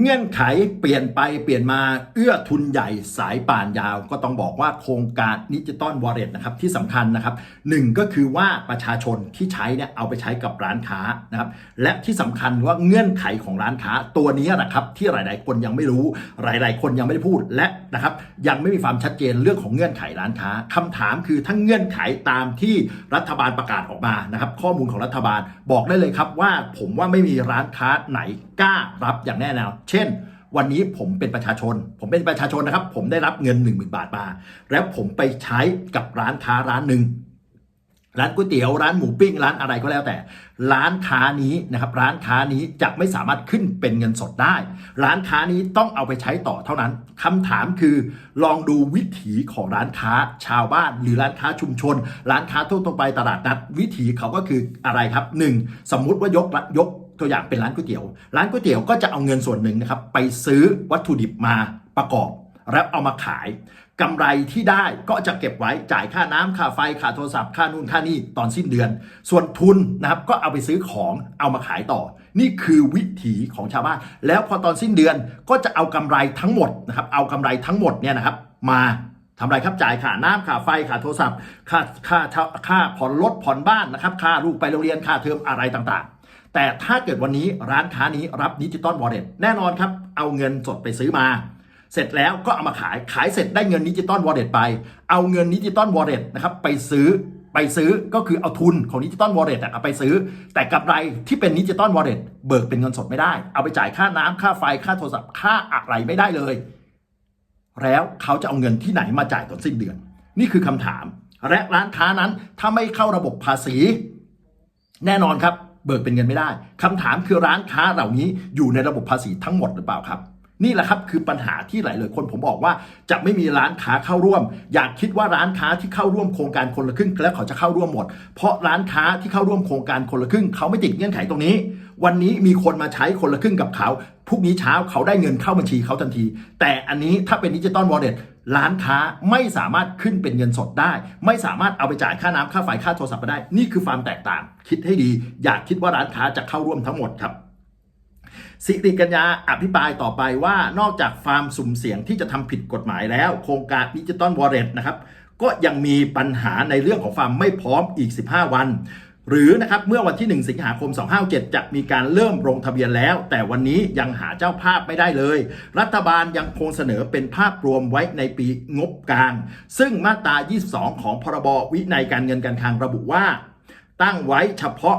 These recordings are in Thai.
เงื่อนไขเปลี่ยนไปเปลี่ยนมาเอื้อทุนใหญ่สายป่านยาว ก็ต้องบอกว่าโครงการดิจิตอลวอลเล็ตนะครับที่สำคัญนะครับหนึ่งก็คือว่าประชาชนที่ใช้เนี่ยเอาไปใช้กับร้านค้านะครับและที่สำคัญว่าเงื่อนไขของร้านค้าตัวนี้นะครับที่หลาย ๆ คนยังไม่รู้หลาย ๆ คนยังไม่ได้พูดและนะครับยังไม่มีความชัดเจนเรื่องของเงื่อนไขร้านค้าคำถามคือถ้าเงื่อนไขตามที่รัฐบาลประกาศออกมานะครับข้อมูลของรัฐบาลบอกได้เลยครับว่าผมว่าไม่มีร้านค้าไหนกล้ารับอย่างแน่นอนเช่น วันนี้ผมเป็นประชาชน ผมเป็นประชาชนนะครับ ผมได้รับเงิน 1 0,000 บาทมา แล้วผมไปใช้กับร้านค้าร้านหนึ่งร้านก๋วยเตี๋ยวร้านหมูปิ้งร้านอะไรก็แล้วแต่ ร้านค้านี้นะครับ ร้านค้านี้จะไม่สามารถขึ้นเป็นเงินสดได้ ร้านค้านี้ต้องเอาไปใช้ต่อเท่านั้นคำถามคือ ลองดูวิถีของร้านค้าชาวบ้าน หรือร้านค้าชุมชน ร้านค้าทั่วไปตลาดนัด วิถีเขาก็คืออะไรครับหนึ่งสมมุติว่ายกยก ตัวอย่างเป็นร้านก๋วยเตี๋ยว ร้านก๋วยเตี๋ยวก็จะเอาเงินส่วนหนึ่งนะครับไปซื้อวัตถุดิบมาประกอบ แล้วเอามาขายกำไรที่ได้ก็จะเก็บไว้จ่ายค่าน้ำค่าไฟค่าโทรศัพท์ค่านู่นค่านี่ตอนสิ้นเดือน ส่วนทุนนะครับก็เอาไปซื้อของเอามาขายต่อ นี่คือวิถีของชาวบ้าน แล้วพอตอนสิ้นเดือนก็จะเอากำไรทั้งหมดนะครับเอากำไรทั้งหมดเนี่ยนะครับมาทำไรครับจ่ายค่าน้ำค่าไฟค่าโทรศัพท์ค่าค่าค่าผ่อนรถผ่อนบ้านนะครับค่าลูกไปโรงเรียนค่าเทอมอะไรต่าง แต่ถ้าเกิดวันนี้ร้านค้านี้รับดิจิตอลวอลเล็ตแน่นอนครับ เอาเงินสดไปซื้อมา เสร็จแล้วก็เอามาขายขายเสร็จได้เงินดิจิตอลวอลเล็ตไป เอาเงินดิจิตอลวอลเล็ตนะครับไปซื้อไปซื้อก็คือเอาทุนของดิจิตอลวอลเล็ตเอาไปซื้อ แต่กำไรที่เป็นดิจิตอลวอลเล็ตเบิกเป็นเงินสดไม่ได้ เอาไปจ่ายค่าน้ำค่าไฟค่าโทรศัพท์ค่าอะไรไม่ได้เลย แล้วเขาจะเอาเงินที่ไหนมาจ่ายตอนสิ้นเดือน นี่คือคำถาม และร้านค้านั้นถ้าไม่เข้าระบบภาษี แน่นอนครับ เบิกเป็นเงินไม่ได้คำถามคือร้านค้าเหล่านี้อยู่ในระบบภาษีทั้งหมดหรือเปล่าครับ นี่แหละครับคือปัญหาที่หลายเลยคนผมบอกว่าจะไม่มีร้านค้าเข้าร่วม อยากคิดว่าร้านค้าที่เข้าร่วมโครงการคนละครึ่งแล้วเขาจะเข้าร่วมหมด เพราะร้านค้าที่เข้าร่วมโครงการคนละครึ่งเขาไม่ติดเงื่อนไขตรงนี้ วันนี้มีคนมาใช้คนละครึ่งกับเขาพรุ่งนี้เช้าเขาได้เงินเข้าบัญชีเขาทันที แต่อันนี้ถ้าเป็นดิจิตอลวอลเล็ต ร้านค้าไม่สามารถขึ้นเป็นเงินสดได้ ไม่สามารถเอาไปจ่ายค่าน้ำค่าไฟค่าโทรศัพท์ไปได้ นี่คือความแตกต่าง คิดให้ดี อยากคิดว่าร้านค้าจะเข้าร่วมทั้งหมดครับสิริกัญญาอภิปรายต่อไปว่านอกจากฟาร์มสุ่มเสี่ยงที่จะทำผิดกฎหมายแล้ว โครงการดิจิตอลวอลเล็ตนะครับก็ยังมีปัญหาในเรื่องของฟาร์มไม่พร้อมอีก 15 วัน หรือนะครับเมื่อวันที่ 1 สิงหาคม 257 จะมีการเริ่มลงทะเบียนแล้ว แต่วันนี้ยังหาเจ้าภาพไม่ได้เลย รัฐบาลยังคงเสนอเป็นภาพรวมไว้ในปีงบกลาง ซึ่งมาตรา 22 ของพรบวินัยการเงินการคลังระบุว่า ตั้งไว้เฉพาะ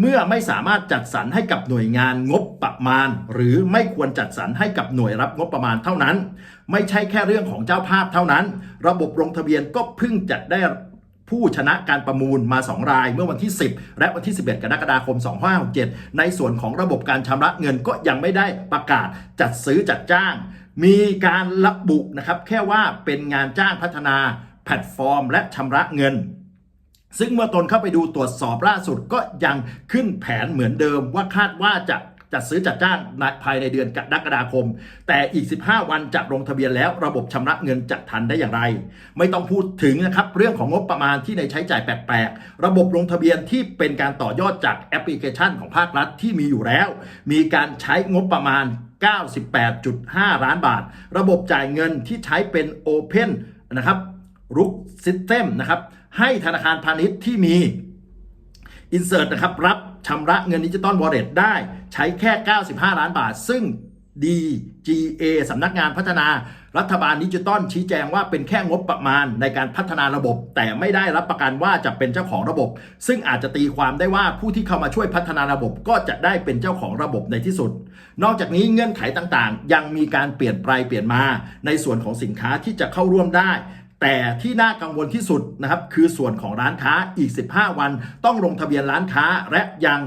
เมื่อไม่สามารถจัดสรรให้กับหน่วยงานงบประมาณ หรือไม่ควรจัดสรรให้กับหน่วยรับงบประมาณเท่านั้น ไม่ใช่แค่เรื่องของเจ้าภาพเท่านั้น ระบบลงทะเบียนก็เพิ่งจะได้ ผู้ชนะการประมูลมา 2 รายเมื่อวันที่ 10 และวันที่ 11 กรกฎาคม 2567 ในส่วนของระบบการชำระเงินก็ยังไม่ได้ประกาศจัดซื้อจัดจ้าง มีการระบุนะครับแค่ว่าเป็นงานจ้างพัฒนาแพลตฟอร์ม และชำระเงินซึ่งเมื่อตนเข้าไปดูตรวจสอบล่าสุดก็ยังขึ้นแผนเหมือนเดิมว่าคาดว่าจะ จัดซื้อจัดจ้างนภายในเดือนกรกฎาคม แต่อีก 15 วันจะลงทะเบียนแล้วระบบชำระเงินจะทันได้อย่างไร ไม่ต้องพูดถึงนะครับเรื่องของงบประมาณที่ในใช้จ่ายแปลกๆ ระบบลงทะเบียนที่เป็นการต่อยอดจากแอปพลิเคชันของภาครัฐที่มีอยู่แล้ว มีการใช้งบประมาณ 98.5 ล้านบาท ระบบจ่ายเงินที่ใช้เป็น Open นะครับรุกซิสเต็มนะครับให้ธนาคารพาณิชย์ที่มี Insert นะครับรับ ชำระเงินดิจิตอลวอลเล็ตได้ใช้แค่ 95 ล้านบาท ซึ่ง DGA สำนักงานพัฒนารัฐบาลดิจิตอลชี้แจงว่าเป็นแค่งบประมาณในการพัฒนาระบบ แต่ไม่ได้รับประกันว่าจะเป็นเจ้าของระบบ ซึ่งอาจจะตีความได้ว่าผู้ที่เข้ามาช่วยพัฒนาระบบก็จะได้เป็นเจ้าของระบบในที่สุด นอกจากนี้เงื่อนไขต่างๆ ยังมีการเปลี่ยนไปเปลี่ยนมา ในส่วนของสินค้าที่จะเข้าร่วมได้ แต่ที่น่ากังวลที่สุดนะครับคือส่วนของร้านค้าอีก 15 วัน ต้องลงทะเบียนร้านค้าและยัง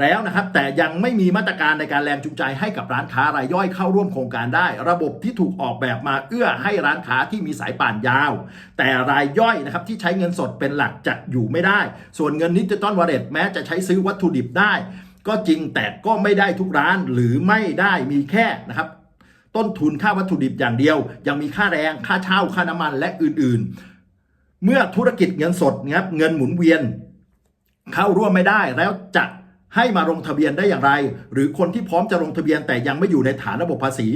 แล้วนะครับ แต่ยังไม่มีมาตรการในการแรงจูงใจให้กับร้านค้ารายย่อยเข้าร่วมโครงการได้ ระบบที่ถูกออกแบบมาเอื้อให้ร้านค้าที่มีสายป่านยาว แต่รายย่อยนะครับที่ใช้เงินสดเป็นหลักจะอยู่ไม่ได้ ส่วนเงินดิจิตอลวอลเล็ตแม้จะใช้ซื้อวัตถุดิบได้ ก็จริงแต่ก็ไม่ได้ทุกร้านหรือไม่ได้มีแค่นะครับ ต้นทุนค่าวัตถุดิบอย่างเดียว ยังมีค่าแรงค่าเช่าค่าน้ำมันและอื่นๆ เมื่อธุรกิจเงินสดนะครับเงินหมุนเวียน เข้าร่วมไม่ได้แล้วจะให้มาลงทะเบียนได้อย่างไร หรือคนที่พร้อมจะลงทะเบียนแต่ยังไม่อยู่ในฐานระบบภาษี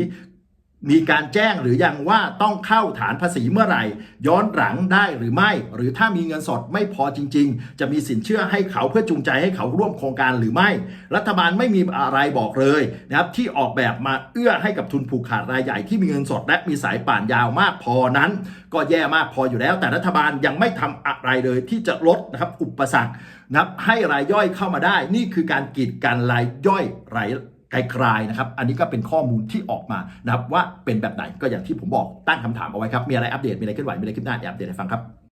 มีการแจ้งหรือยังว่าต้องเข้าฐานภาษีเมื่อไหร่ ย้อนหลังได้หรือไม่ หรือถ้ามีเงินสดไม่พอจริง ๆ จะมีสินเชื่อให้เขาเพื่อจูงใจให้เขาร่วมโครงการหรือไม่ รัฐบาลไม่มีอะไรบอกเลยนะครับที่ออกแบบมาเอื้อให้กับทุนผูกขาดรายใหญ่ที่มีเงินสด และมีสายป่านยาวมากพอนั้น ก็แย่มากพออยู่แล้ว แต่รัฐบาลยังไม่ทำอะไรเลยที่จะลดนะครับอุปสรรคนะครับให้รายย่อยเข้ามาได้ นี่คือการกีดกันรายย่อยราย กลๆนะครับ อันนี้ก็เป็นข้อมูลที่ออกมานะครับว่าเป็นแบบไหนก็อย่างที่ผมบอกตั้งคำถามเอาไว้ครับ มีอะไรอัปเดต มีอะไรเคลื่อนไหว มีอะไรขึ้นหน้าดี๋ยวอัปเดตให้ฟังครับ